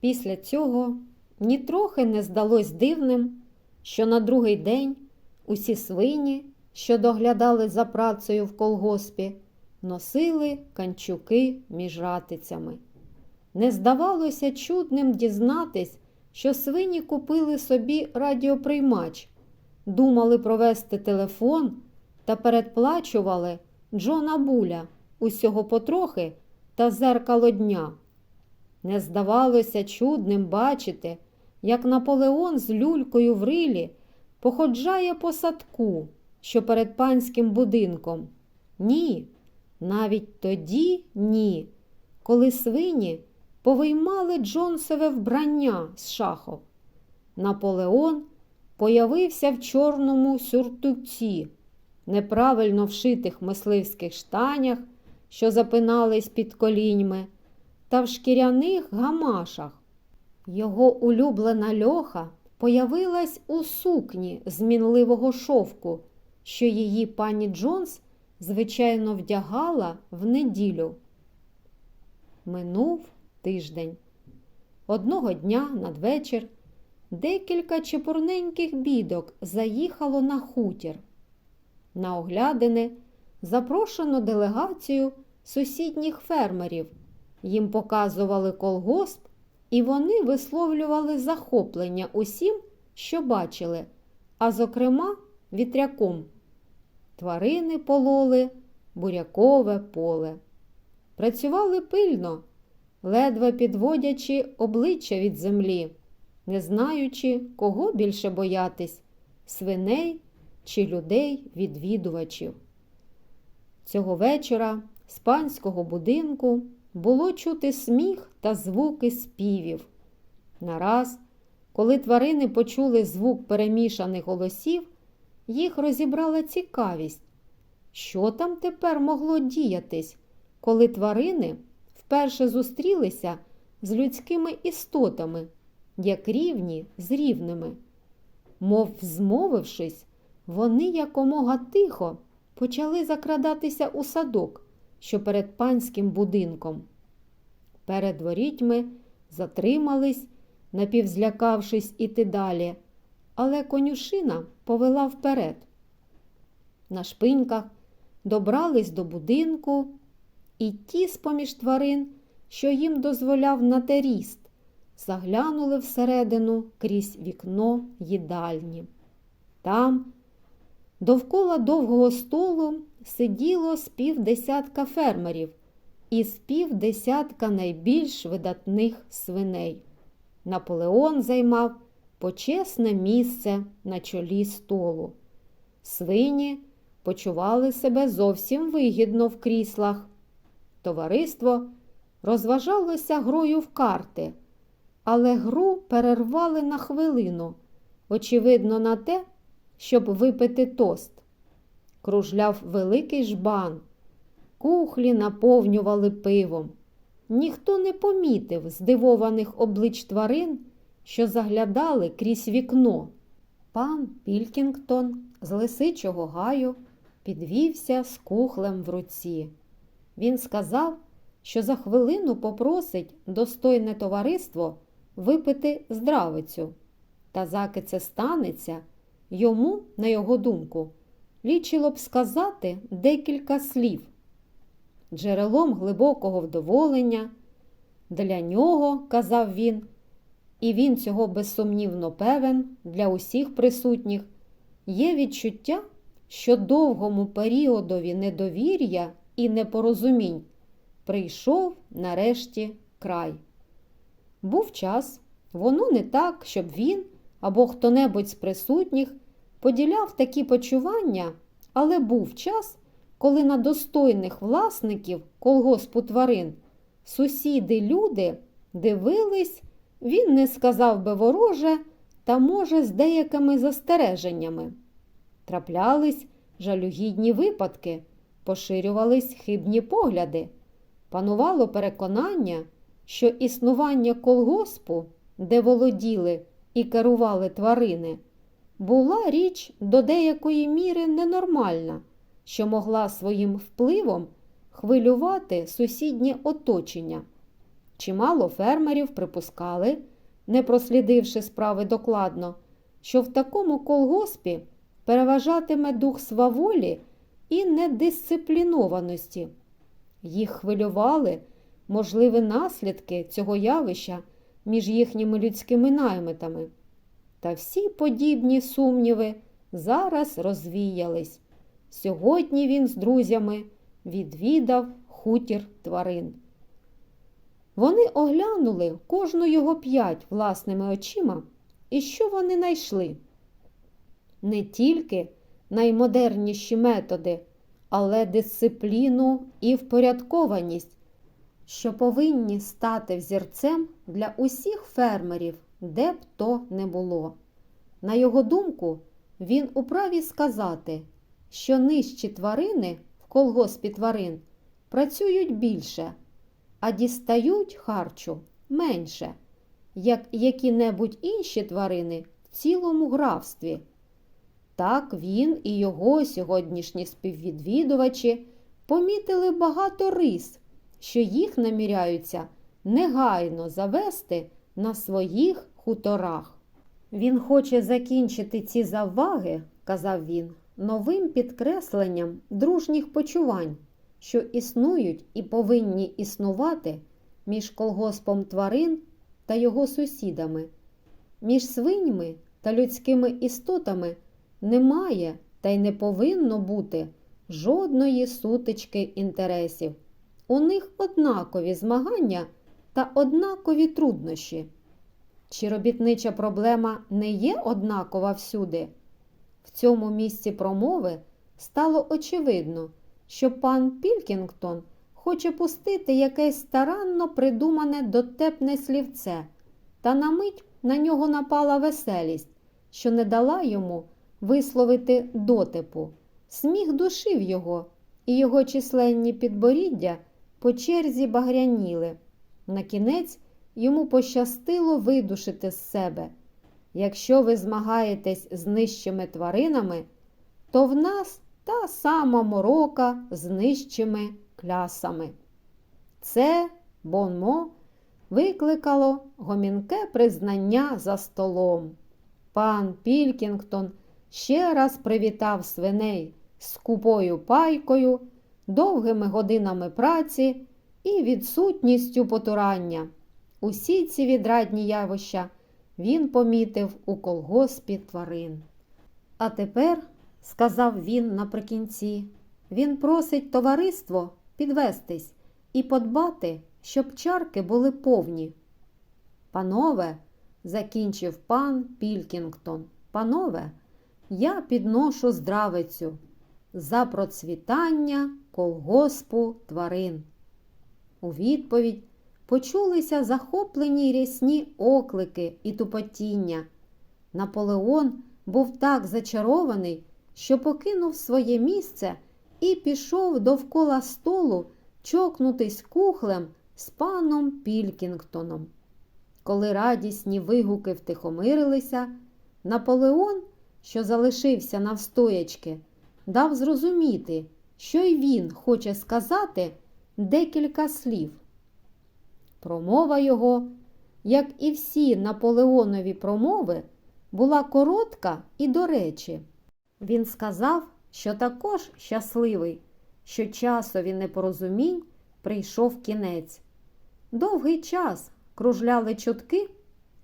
Після цього нітрохи не здалось дивним, що на другий день усі свині, що доглядали за працею в колгоспі, носили канчуки між ратицями. Не здавалося чудним дізнатись, що свині купили собі радіоприймач, думали провести телефон та передплачували Джона Буля усього потрохи та зеркало дня. Не здавалося чудним бачити, як Наполеон з люлькою в рилі походжає по садку, що перед панським будинком. Ні, навіть тоді ні, коли свині повиймали Джонсове вбрання з шахов. Наполеон появився в чорному сюртуці, неправильно вшитих мисливських штанях, що запинались під коліньми, та в шкіряних гамашах. Його улюблена льоха появилась у сукні з мінливого шовку, що її пані Джонс, звичайно, вдягала в неділю. Минув тиждень. Одного дня надвечір декілька чепурненьких бідок заїхало на хутір. На оглядини запрошено делегацію сусідніх фермерів. Їм показували колгосп, і вони висловлювали захоплення усім, що бачили, а зокрема, вітряком. Тварини пололи бурякове поле. Працювали пильно, ледве підводячи обличчя від землі, не знаючи, кого більше боятись свиней чи людей-відвідувачів. Цього вечора з панського будинку було чути сміх та звуки співів. Нараз, коли тварини почули звук перемішаних голосів, їх розібрала цікавість, що там тепер могло діятись, коли тварини вперше зустрілися з людськими істотами, як рівні з рівними. Мов змовившись, вони якомога тихо почали закрадатися у садок, що перед панським будинком. Перед ворітьми затримались, напівзлякавшись іти далі, але конюшина повела вперед. На шпиньках добрались до будинку, і ті з-поміж тварин, що їм дозволяв натеріст, заглянули всередину крізь вікно їдальні. Там, довкола довгого столу, сиділо з півдесятка фермерів і з півдесятка найбільш видатних свиней. Наполеон займав почесне місце на чолі столу. Свині почували себе зовсім вигідно в кріслах. Товариство розважалося грою в карти, але гру перервали на хвилину, очевидно, на те, щоб випити тост. Кружляв великий жбан, кухлі наповнювали пивом. Ніхто не помітив здивованих облич тварин, що заглядали крізь вікно. Пан Пілкінгтон з лисичого гаю підвівся з кухлем в руці. Він сказав, що за хвилину попросить достойне товариство випити здравицю. Та заки це станеться, йому, на його думку, лічило б сказати декілька слів. Джерелом глибокого вдоволення. Для нього, казав він, і він цього безсумнівно певен для усіх присутніх, є відчуття, що довгому періодові недовір'я і непорозумінь прийшов нарешті край. Був час, воно не так, щоб він або хто-небудь з присутніх поділяв такі почування, але був час, коли на достойних власників колгоспу тварин сусіди люди дивились, він не сказав би вороже, та, може, з деякими застереженнями. Траплялись жалюгідні випадки, поширювались хибні погляди, панувало переконання, що існування колгоспу, де володіли і керували тварини, була річ до деякої міри ненормальна, що могла своїм впливом хвилювати сусіднє оточення. Чимало фермерів припускали, не прослідивши справи докладно, що в такому колгоспі переважатиме дух сваволі і недисциплінованості. Їх хвилювали можливі наслідки цього явища між їхніми людськими наймитами. Та всі подібні сумніви зараз розвіялись. Сьогодні він з друзями відвідав хутір тварин. Вони оглянули кожну його п'ять власними очима, і що вони знайшли? Не тільки наймодерніші методи, але дисципліну і впорядкованість, що повинні стати взірцем для усіх фермерів, де б то не було. На його думку, він управі сказати, що нижчі тварини в колгоспі тварин працюють більше, а дістають харчу менше, як які-небудь інші тварини в цілому графстві. Так він і його сьогоднішні співвідвідувачі помітили багато рис, що їх наміряються негайно завести на своїх хуторах. Він хоче закінчити ці заваги, казав він, новим підкресленням дружніх почувань, що існують і повинні існувати між колгоспом тварин та його сусідами. Між свиньми та людськими істотами немає та й не повинно бути жодної сутички інтересів. У них однакові змагання та однакові труднощі. Чи робітнича проблема не є однакова всюди? В цьому місці промови стало очевидно, що пан Пілкінгтон хоче пустити якесь старанно придумане дотепне слівце, та на мить на нього напала веселість, що не дала йому висловити дотипу. Сміх душив його, і його численні підборіддя по черзі багряніли. Накінець йому пощастило видушити з себе. Якщо ви змагаєтесь з нижчими тваринами, то в нас та сама морока з нижчими клясами. Це бонмо викликало гомінке признання за столом. Пан Пілкінгтон ще раз привітав свиней з купою пайкою, довгими годинами праці і відсутністю потурання. Усі ці відрадні явища він помітив у колгоспі тварин. А тепер, сказав він наприкінці, він просить товариство підвестись і подбати, щоб чарки були повні. Панове, закінчив пан Пілкінгтон, панове, я підношу здравицю за процвітання колгоспу тварин. У відповідь почулися захоплені рясні оклики і тупотіння. Наполеон був так зачарований, що покинув своє місце і пішов довкола столу чокнутись кухлем з паном Пілкінгтоном. Коли радісні вигуки втихомирилися, Наполеон, що залишився навстоячки, дав зрозуміти, що й він хоче сказати декілька слів. Промова його, як і всі наполеонові промови, була коротка і до речі. Він сказав, що також щасливий, що часові непорозумінь прийшов кінець. Довгий час кружляли чутки,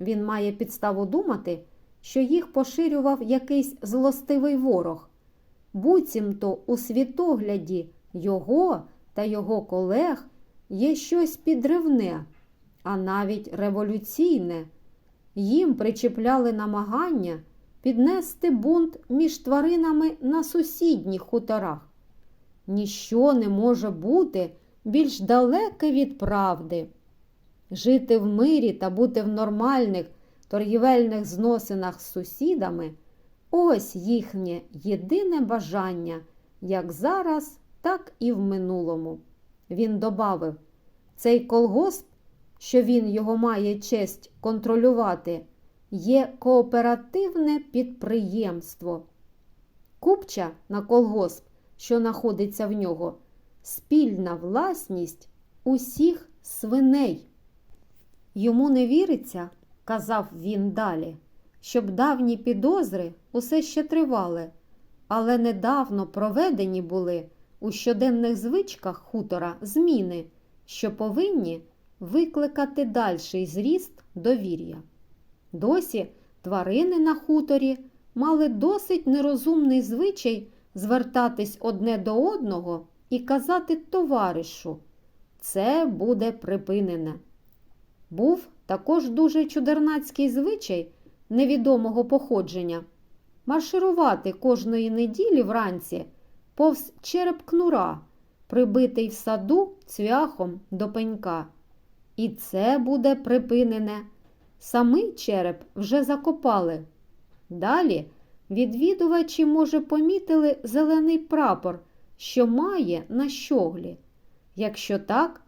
він має підставу думати, що їх поширював якийсь злостивий ворог. Буцімто у світогляді його та його колег є щось підривне, а навіть революційне. Їм причіпляли намагання піднести бунт між тваринами на сусідніх хуторах. Ніщо не може бути більш далеке від правди. Жити в мирі та бути в нормальних торгівельних зносинах з сусідами ось їхнє єдине бажання, як зараз, так і в минулому. Він добавив, цей колгосп, що він його має честь контролювати, є кооперативне підприємство. Купча на колгосп, що знаходиться в нього, спільна власність усіх свиней. Йому не віриться, казав він далі, щоб давні підозри усе ще тривали, але недавно проведені були у щоденних звичках хутора зміни, що повинні викликати дальший зріст довір'я. Досі тварини на хуторі мали досить нерозумний звичай звертатись одне до одного і казати товаришу це буде припинене. Був також дуже чудернацький звичай невідомого походження марширувати кожної неділі вранці повз череп кнура, прибитий в саду цвяхом до пенька. І це буде припинене. Самий череп вже закопали. Далі відвідувачі, може, помітили зелений прапор, що має на щоглі. Якщо так,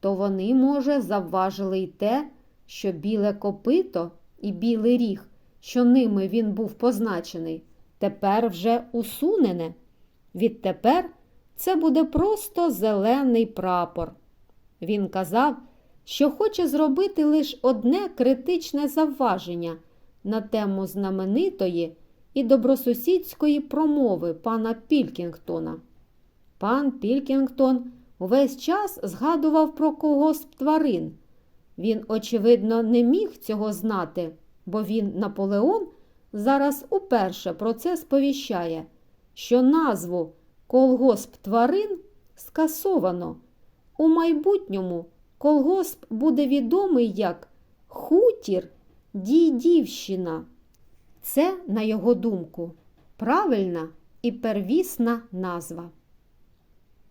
то вони, може, завважили й те, що біле копито і білий ріг, що ними він був позначений, тепер вже усунене. Відтепер це буде просто зелений прапор. Він казав, що хоче зробити лише одне критичне завваження на тему знаменитої і добросусідської промови пана Пілкінгтона. Пан Пілкінгтон увесь час згадував про когось тварин. Він, очевидно, не міг цього знати, бо він, Наполеон, зараз уперше про це сповіщає, що назву колгосп тварин скасовано. У майбутньому колгосп буде відомий як хутір Дійдівщина. Це, на його думку, правильна і первісна назва.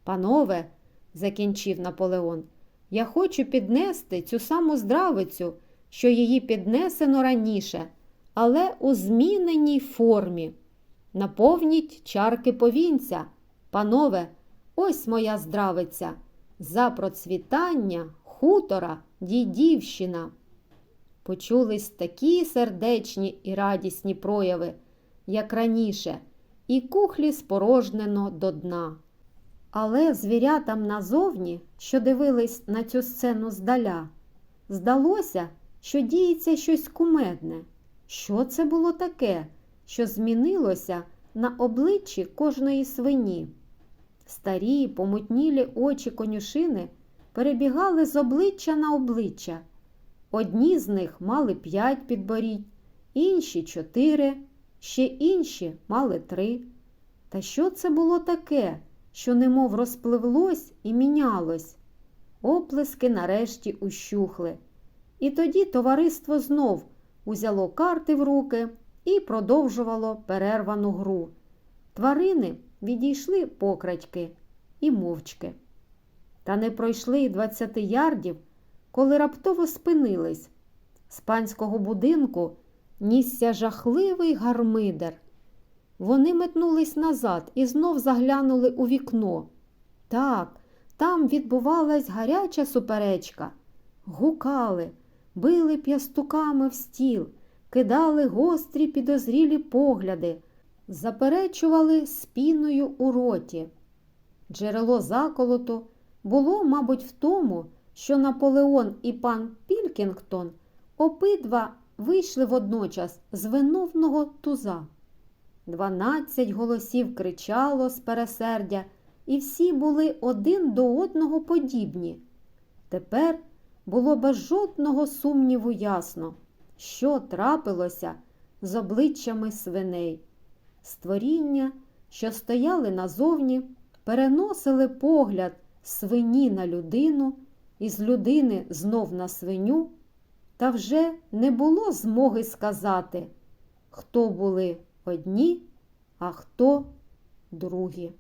Панове, закінчив Наполеон, я хочу піднести цю саму здравицю, що її піднесено раніше, але у зміненій формі. Наповніть чарки повінця. Панове, ось моя здравиця, за процвітання хутора дідівщина. Почулись такі сердечні і радісні прояви, як раніше, і кухлі спорожнено до дна. Але звірятам назовні, що дивились на цю сцену здаля, здалося, що діється щось кумедне. Що це було таке, що змінилося на обличчі кожної свині? Старі, помутнілі очі конюшини перебігали з обличчя на обличчя. Одні з них мали п'ять підборідь, інші чотири, ще інші мали три. Та що це було таке, що немов розпливлось і мінялось? Оплески нарешті ущухли. І тоді товариство знов узяло карти в руки і продовжувало перервану гру. Тварини відійшли покрадьки і мовчки. Та не пройшли й двадцяти ярдів, коли раптово спинились. З панського будинку нісся жахливий гармидер. Вони метнулись назад і знов заглянули у вікно. Так, там відбувалась гаряча суперечка. Гукали, били п'ястуками в стіл, кидали гострі підозрілі погляди, заперечували спіною у роті. Джерело заколоту було, мабуть, в тому, що Наполеон і пан Пілкінгтон обидва вийшли водночас з виновного туза. Дванадцять голосів кричало з пересердя, і всі були один до одного подібні. Тепер було без жодного сумніву ясно, що трапилося з обличчями свиней. Створіння, що стояли назовні, переносили погляд свині на людину і з людини знов на свиню, та вже не було змоги сказати, хто були одні, а хто другі.